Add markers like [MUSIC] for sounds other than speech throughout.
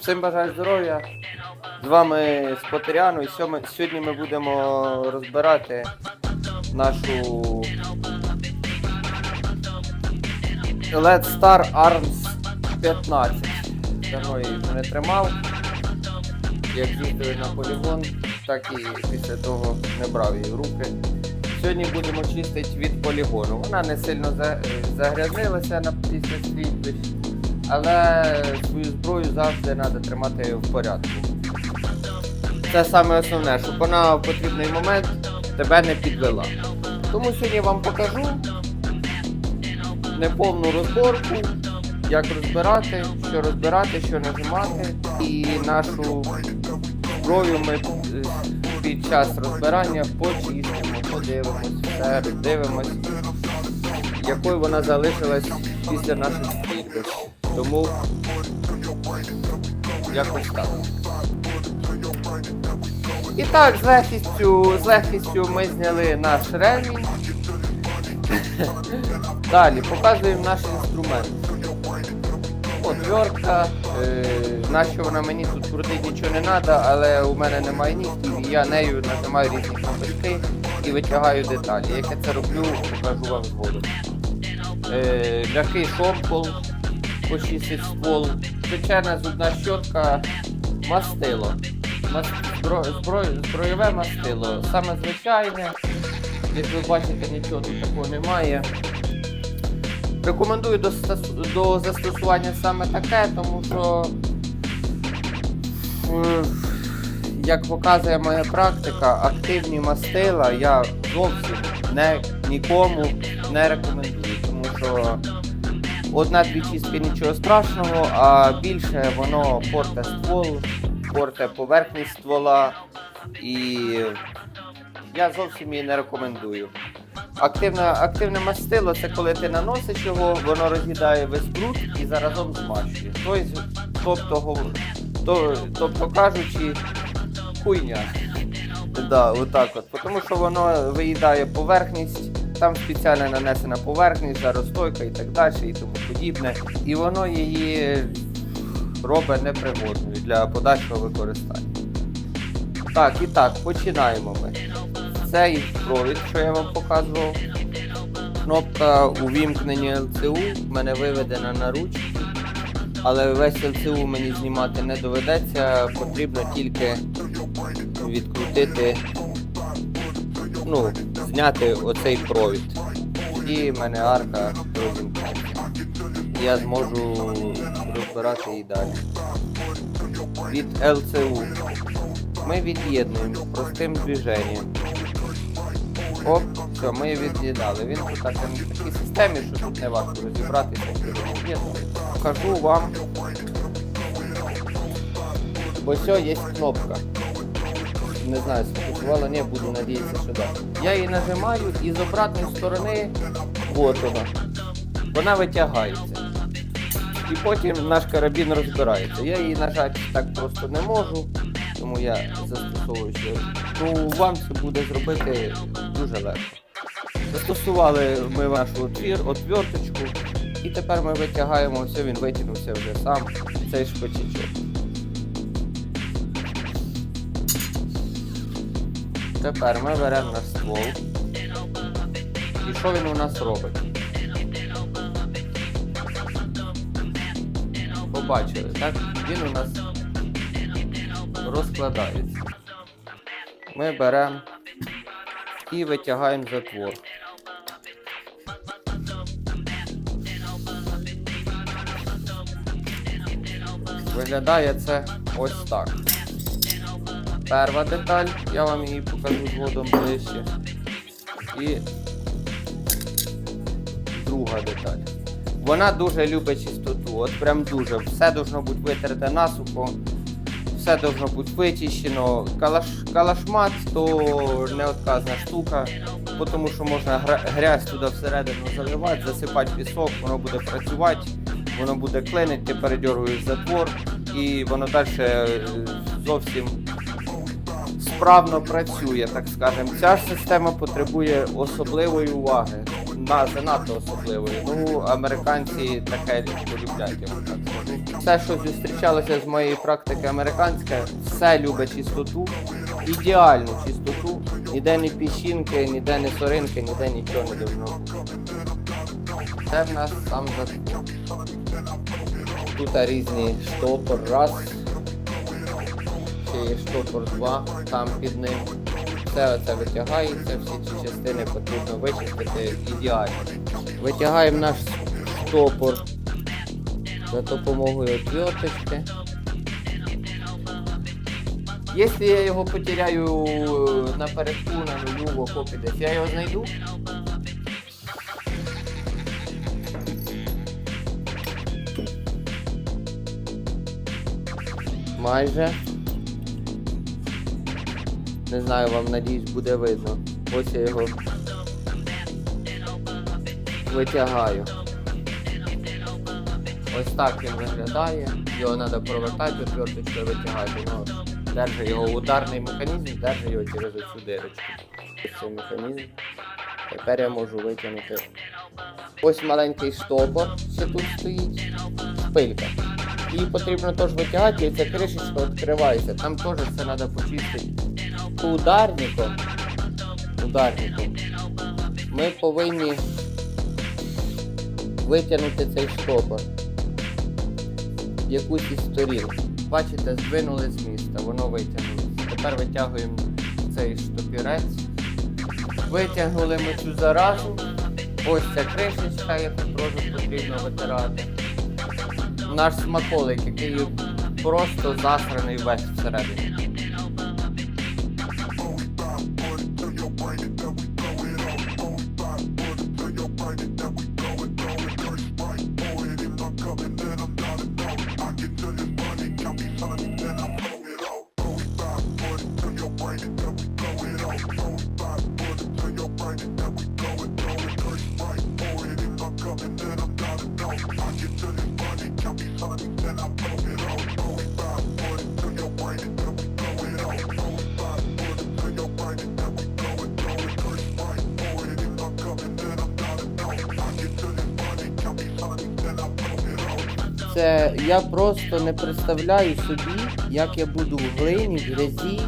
Всім бажаю здоров'я. З вами Спотеряно і сьогодні ми будемо розбирати нашу Let's Star Arms 15. Давно її вже не тримав. Як їздили на полігон, так і після того не брав її в руки. Сьогодні будемо чистити від полігону. Вона не сильно загрязнилася після слідчих, але свою зброю завжди треба тримати в порядку. Це саме основне, щоб вона в потрібний момент тебе не підвела. Тому сьогодні я вам покажу неповну розборку, як розбирати, що розбирати, що нажимати. І нашу зброю ми е, під час розбирання почистимо, подивимось, все роздивимось, якою вона залишилась після наших слідів. Тому якось так. І так, з легкістю, з легкістю ми зняли наш ремінь. [LAUGHS] Далі показуємо наш інструмент. Отвертка. Е, нащо вона мені тут крутить нічого не треба, але у мене немає нігтів, і я нею нажимаю різні кнопочки і витягаю деталі. Як я це роблю, покажу вам згодом. Е, м'який шомпол, почистить ствол, звичайна зубна щотка, мастило. Мас... Збро... Збро... Збройове мастило. Саме звичайне. Як ви бачите, нічого тут такого немає. Рекомендую до, до застосування саме таке, тому що, е, як показує моя практика, активні мастила я зовсім не, нікому не рекомендую, тому що одна-дві чистки нічого страшного, а більше воно порте ствол, порте поверхність ствола і я зовсім її не рекомендую. Активне, активне мастило це коли ти наносиш його, воно роз'їдає весь бруд і заразом змащує. Тобто, тобто, то, тобто кажучи, хуйня. Да, отак от. Тому що воно виїдає поверхність, там спеціально нанесена поверхність, жаростойка і так далі, і тому подібне. І воно її робить непригодною для подальшого використання. Так, і так, починаємо ми. Цей провід, що я вам показував. Кнопка увімкнення ЛЦУ мене виведена на ручці, але весь ЛЦУ мені знімати не доведеться, потрібно тільки відкрутити, ну, зняти оцей провід. Тоді в мене арка розімкнеться. Я зможу розбирати її далі. Від ЛЦУ ми від'єднуємо простим движенням. Оп, все, ми від'єднали. Він тут в такій системі, що тут не важко розібратися. Покажу вам. Ось все, є кнопка. Не знаю, сфокусувала, не буду надіятися, що так. Я її нажимаю і з обратної сторони, от вона. Витягається. І потім наш карабін розбирається. Я її нажати так просто не можу, тому я застосовую ще. Ну, вам це буде зробити дуже легко. Застосували ми нашу отвір, отверточку, і тепер ми витягаємо все, він витягнувся вже сам, цей шпичечок. Тепер ми беремо наш ствол. І що він у нас робить? Побачили, так? Він у нас розкладається. Ми беремо і витягаємо затвор. Виглядає це ось так. Перша деталь, я вам її покажу згодом ближче. І друга деталь. Вона дуже любить чистоту, от прям дуже. Все должно бути витерте насухо, все должно бути вичищено. Калаш, калашмат то неотказна штука, тому що можна грязь туди всередину заливати, засипати пісок, воно буде працювати, воно буде клинити, ти передергуєш затвор і воно далі зовсім справно працює, так скажемо. Ця ж система потребує особливої уваги. на, занадто особливою. Ну, американці таке полюблять, я так. Все, що зустрічалося з моєї практики американське, все любить чистоту, ідеальну чистоту, ніде не піщинки, ніде не соринки, ніде нічого не бути. Це в нас сам за Тут різні штопор, раз, штопор два, там під ним. Все це витягається, всі ці частини потрібно вичистити ідеально. Витягаємо наш штопор за допомогою отверточки. Якщо я його потеряю напередку на нулю в окопі десь, я його знайду. Майже. Не знаю, вам надіюсь буде видно. Ось я його витягаю. Ось так він виглядає. Його треба провертати, отверточкою витягати. Ну, держи його ударний механізм, держи його через оцю дирочку. Ось цей механізм. Тепер я можу витягнути. Ось маленький штопор, що тут стоїть. Шпилька. Її потрібно теж витягати, і ця кришечка відкривається. Там теж все треба почистити. Ударником. Ударником. Ми повинні витягнути цей штопор. Якусь із сторін. Бачите, здвинули з міста, воно витягнулося. Тепер витягуємо цей штопірець. Витягнули ми цю заразу. Ось ця кришечка, яку теж потрібно витирати. Наш смаколик, який просто засраний весь всередині. Я просто не представляю собі, як я буду в глині, в грязі.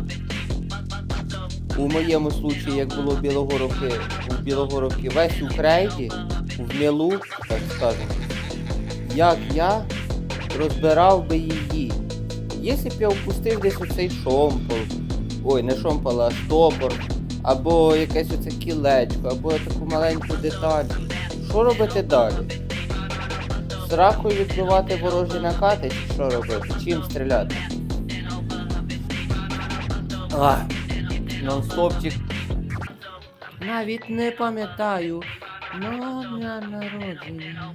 У моєму случаї, як було в Білогоровки, у Білогоровки весь у крейді, в мілу, так скажемо, як я розбирав би її. Якщо б я впустив десь оцей шомпол, ой, не шомпол, а штопор, або якесь оце кілечко, або таку маленьку деталь, що робити далі? З ракою відбивати ворожі накати чи що робити? Чим стріляти? А, нон-стопчик. Навіть не пам'ятаю. Но дня народження.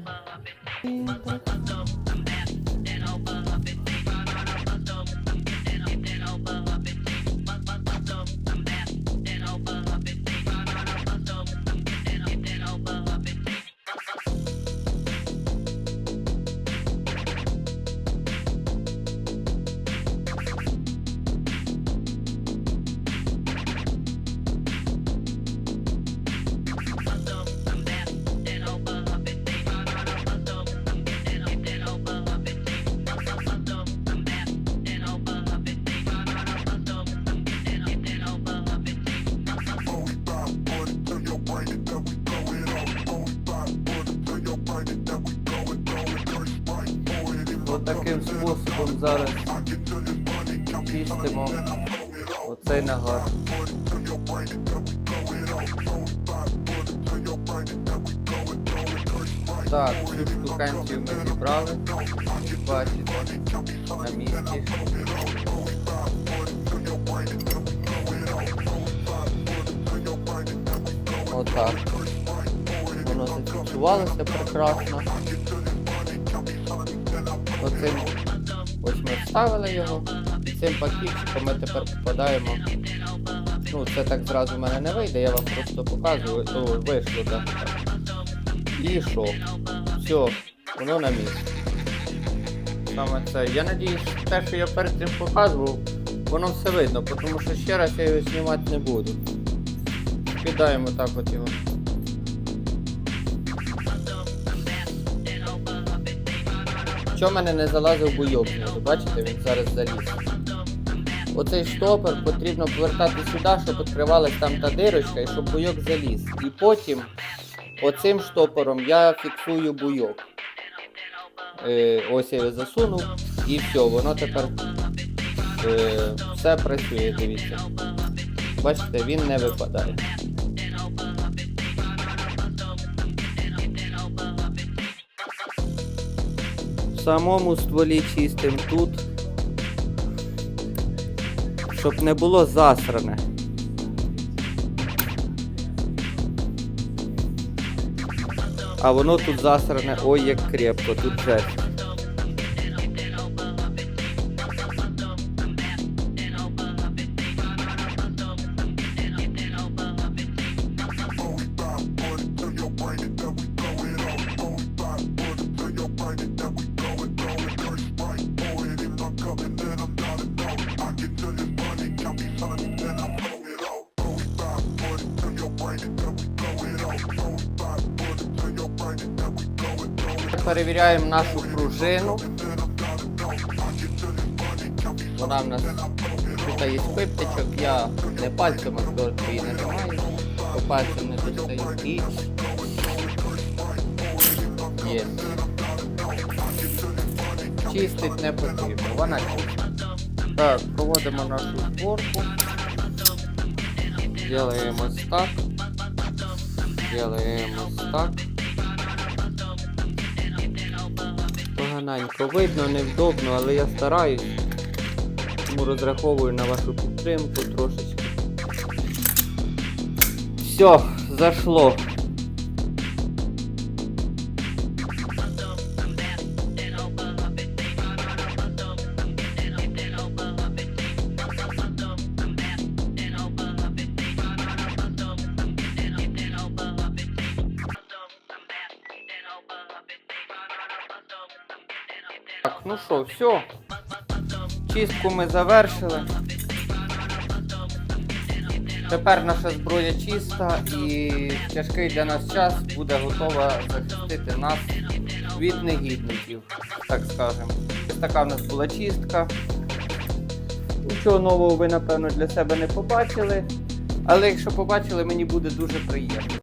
Способом зараз чистимо оцей нагар. Так, цю штуканцію ми зібрали. Бачите, на місці. Отак. Воно зафіксувалося прекрасно. Оцим ось ми вставили його, цим пакетиком ми тепер попадаємо. Ну, це так зразу в мене не вийде, я вам просто показую, то вийшло, так. І що? Все, воно на місці. Саме це. Я надіюсь, те, що я перед цим показував, воно все видно, тому що ще раз я його знімати не буду. Кидаємо так от його. Що в мене не залазив буйок? Бачите, він зараз заліз. Оцей штопор потрібно повертати сюди, щоб відкривалась там та дирочка і щоб буйок заліз. І потім оцим штопором я фіксую буйок. Е, ось я його засунув і все, воно тепер е, все працює, дивіться. Бачите, він не випадає. Самому стволі чистим тут, щоб не було засране. А воно тут засране, ой як крепко, тут жесть. Перевіряємо нашу пружину. Вона в нас тут є пиптичок, я не пальцем а її нажимаю, по пальцям не достаю і є. Чистить не потрібно, вона чиста. Так, проводимо нашу зборку. Делаємо ось так. Делаємо ось так. Поганенько видно, невдобно, але я стараюсь. Тому розраховую на вашу підтримку трошечки. Все, зашло. Ну все. Чистку ми завершили. Тепер наша зброя чиста і тяжкий для нас час буде готова захистити нас від негідників, так скажемо. Така в нас була чистка. Нічого нового ви, напевно, для себе не побачили. Але якщо побачили, мені буде дуже приємно.